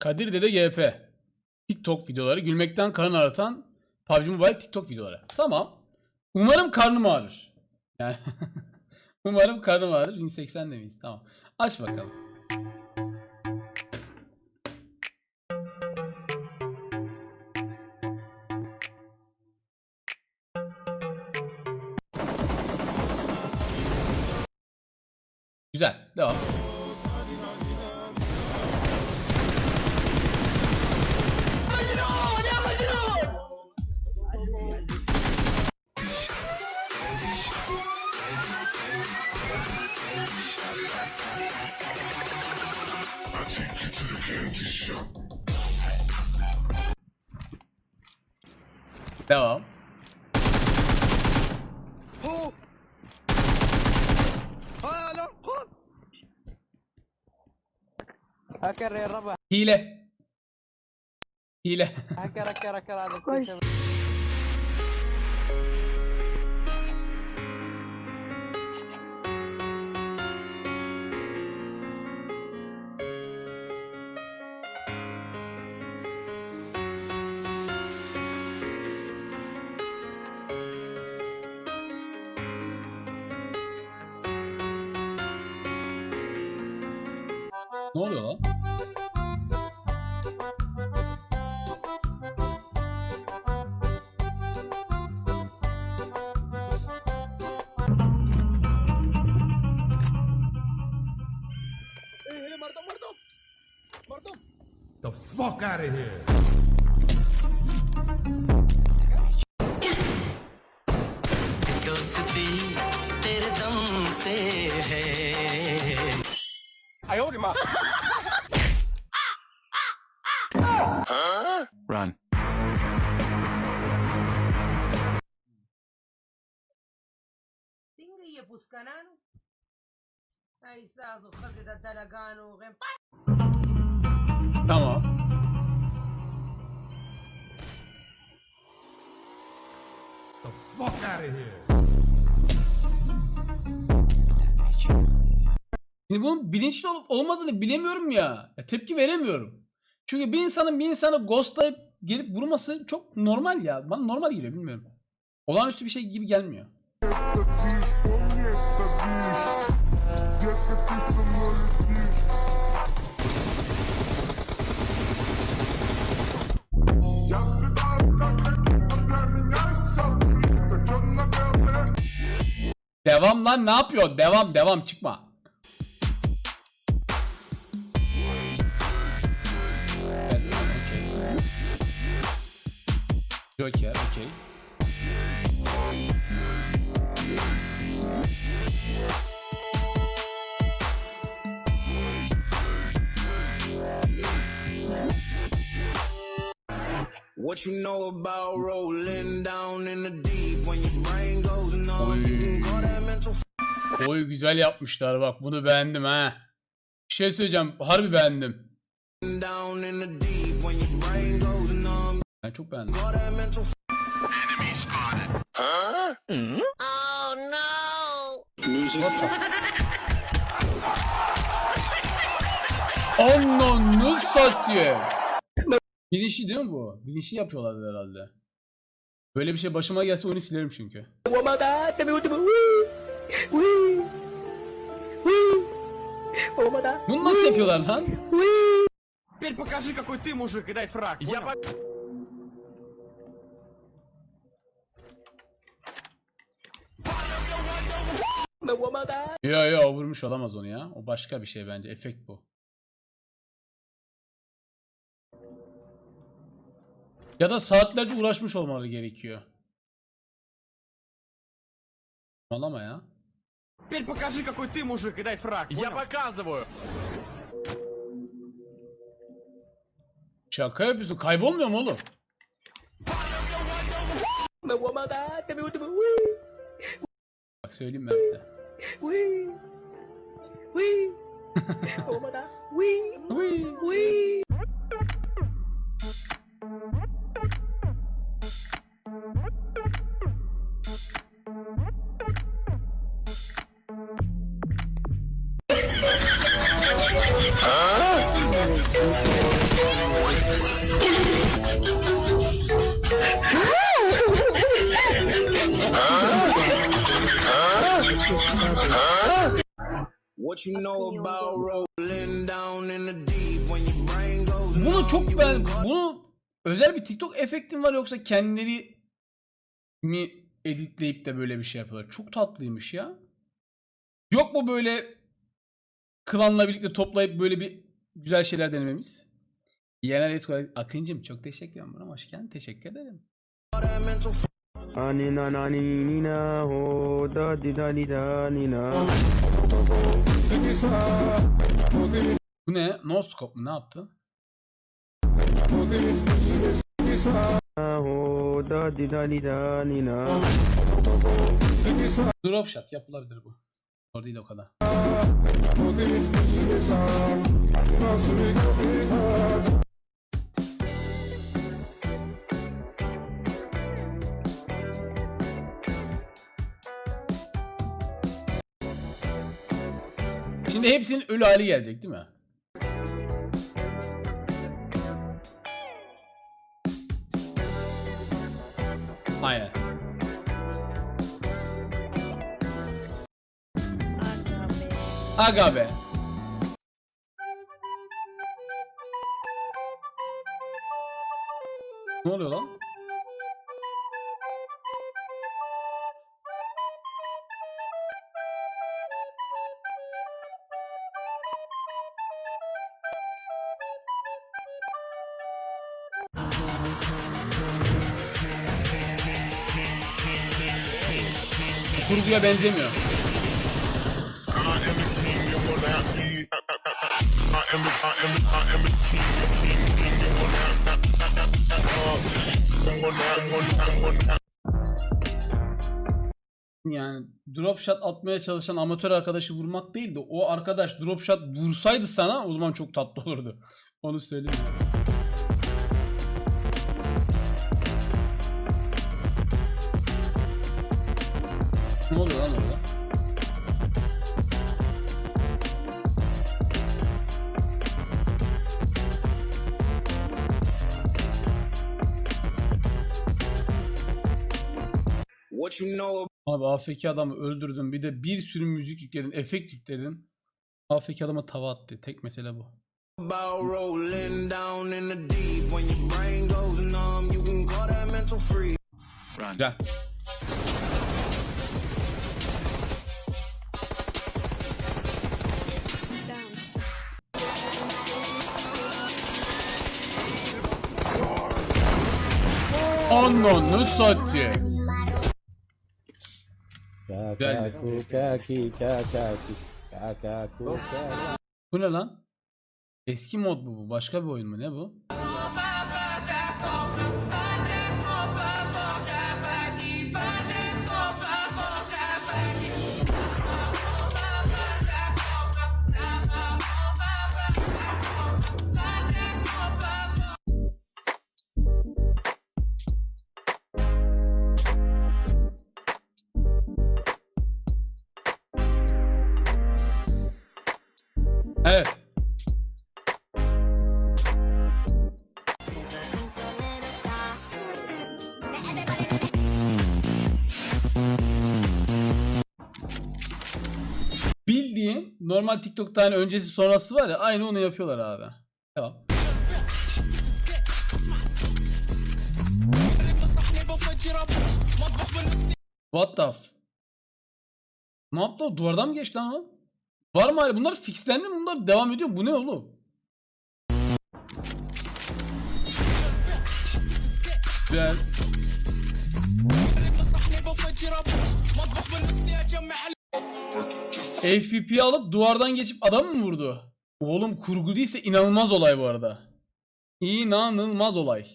Kadir Dede GP. TikTok videoları. Gülmekten karın ağrıtan PUBG Mobile TikTok videoları. Tamam. Umarım karnım ağrır. Yani umarım karnım ağrır. 1080 demeyiz. Tamam. Aç bakalım. Devam. Oh. Hacker ya Rabah. Hile. Hile. Hacker hacker hacker. Koş. Ne oluyor lan? The fuck out of here. दोस्ती तेरे दम से है I owed him up. huh? Run. Tingle ye puskanan. Ay, sa zohar ke dadalagano. Hello. The fuck out of here. Şimdi bunun bilinçli olup olmadığını bilemiyorum ya. ya tepki veremiyorum. Çünkü bir insanın bir insanı ghostlayıp gelip vurması çok normal ya. Bana normal geliyor bilmiyorum. Olağanüstü bir şey gibi gelmiyor. Devam lan ne yapıyor? Devam devam çıkma. Joker okey. What you know about rolling down in the deep when your brain goes numb? Oy. You can call that mental Oy güzel yapmışlar bak bunu beğendim ha. Bir şey söyleyeceğim harbi beğendim. down in the deep Ben çok beğendim. Call that mental Ananı satayım. Bilinçli değil mi bu? Bilinçli yapıyorlar herhalde. Böyle bir şey başıma gelse oyunu silerim çünkü. Bunu nasıl yapıyorlar lan? Теперь покажи, какой ты мужик, и дай фраг. Я Yo yo vurmuş olamaz onu ya. O başka bir şey bence. Efekt bu. Ya da saatlerce uğraşmış olmaları gerekiyor. Malama ya. Теперь покажи, какой ты мужик, и дай фраг. Я показываю. Şaka yapıyorsun. Kaybolmuyor mu oğlum? Bak söyleyeyim ben size. Wee, wee, oh my Oui. wee, wee, wee. You know about rolling down in the deep when your brain goes Bunu çok ben bunu özel bir TikTok efektim var yoksa kendileri mi editleyip de böyle bir şey yapıyorlar? Çok tatlıymış ya. Yok mu böyle klanla birlikte toplayıp böyle bir güzel şeyler denememiz? Yener Esko Akıncım çok teşekkür ederim. Hoş geldin. Teşekkür ederim. That mental Anina nani nina ho da di da di da nina. Bu ne? No scope mu? Ne yaptı? Ho da di da di da nina. Drop shot yapılabilir bu. Zor değil o kadar. Şimdi hepsinin ölü hali gelecek değil mi? Aynen. Aga be. Kurguya benzemiyor. Yani drop shot atmaya çalışan amatör arkadaşı vurmak değil de o arkadaş drop shot vursaydı sana o zaman çok tatlı olurdu. Onu söyleyeyim. Ne oluyor lan orada? What you know Abi AFK adamı öldürdün bir de bir sürü müzik yükledin, efekt yükledin. AFK adama tava attı. Tek mesele bu. about rolling down in the deep when your brain goes numb, you can call that mental free. Güzel. Ananı satayım. Güzel. Bu ne lan? Eski mod bu bu. Başka bir oyun mu? Ne bu? Normal TikTok'ta hani öncesi sonrası var ya aynı onu yapıyorlar abi. Devam. What the f- Ne yaptı o? Duvardan mı geçti lan o? Var mı hala? Bunlar fixlendi mi? Bunlar devam ediyor. Bu ne oğlum? Güzel. FPP alıp duvardan geçip adam mı vurdu? Oğlum kurgu değilse inanılmaz olay bu arada. İnanılmaz olay.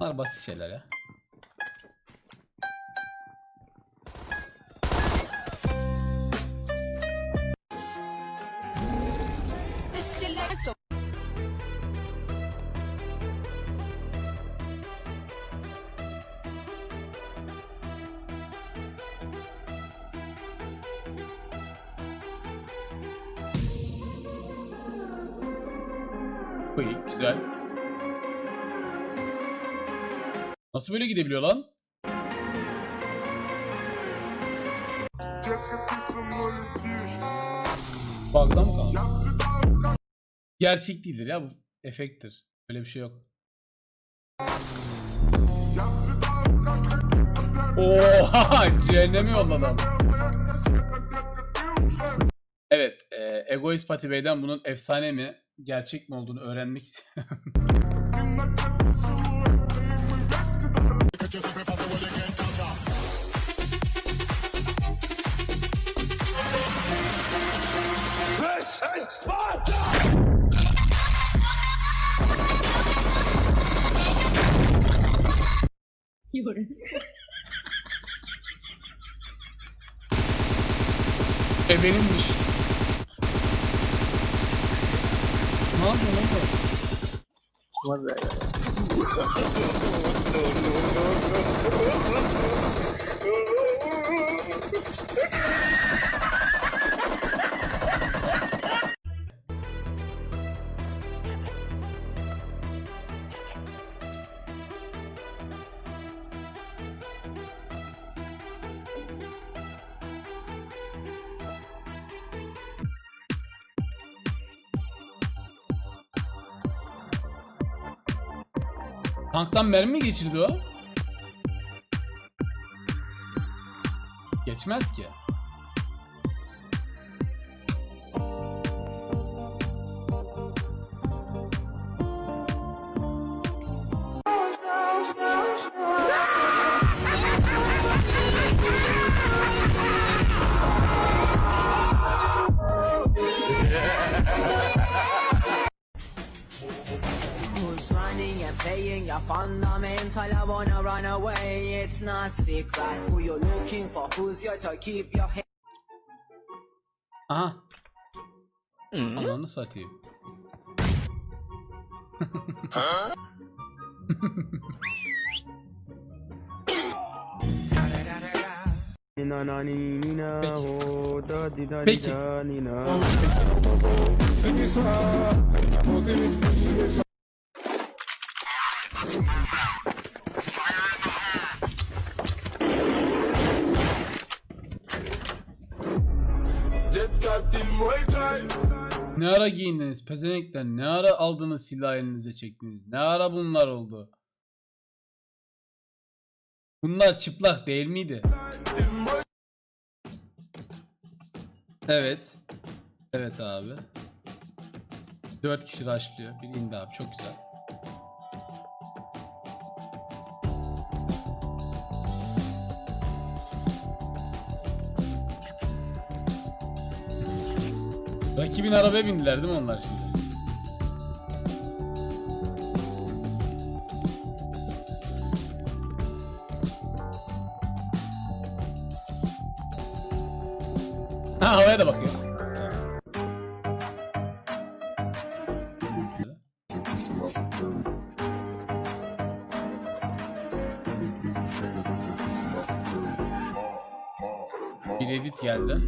Bunlar basit şeyler ya. İyi güzel. Nasıl böyle gidebiliyor lan? Bug'da mı kaldı? Gerçek değildir ya bu efektir. Böyle bir şey yok. Oha cehennemi yolladı adam. Evet e, Egoist Pati Bey'den bunun efsane mi gerçek mi olduğunu öğrenmek istiyorum. E benimmiş. Ne yapıyorsun oğlum? Tanktan mermi mi geçirdi o? Geçmez ki. Fundamental? I wanna run away, it's not secret. Who you're looking for? Who's your to keep your head? Aha. Ananı satayım. Na Peki. di Peki. Ara giyindiniz pezenekler? Ne ara aldınız silah elinize çektiniz? Ne ara bunlar oldu? Bunlar çıplak değil miydi? Evet. Evet abi. 4 kişi rushlıyor. Biri indi abi. Çok güzel. Rakibin arabaya bindiler değil mi onlar şimdi? Ha havaya da bakıyor. Bir edit geldi.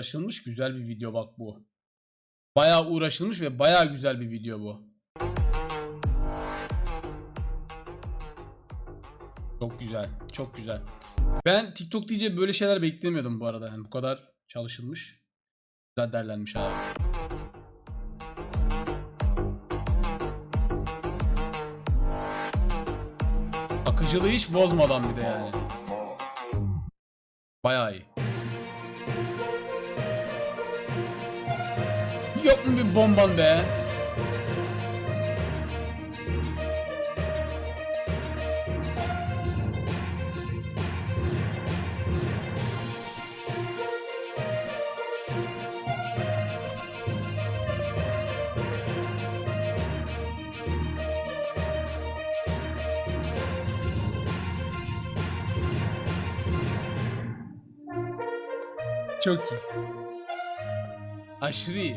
Uğraşılmış güzel bir video bak bu. Bayağı uğraşılmış ve bayağı güzel bir video bu. Çok güzel. Çok güzel. Ben TikTok deyince böyle şeyler beklemiyordum bu arada. Yani bu kadar çalışılmış. Güzel derlenmiş abi. Akıcılığı hiç bozmadan bir de yani. Bayağı iyi. Yok mu bir bomban be? Çok iyi. Aşırı iyi.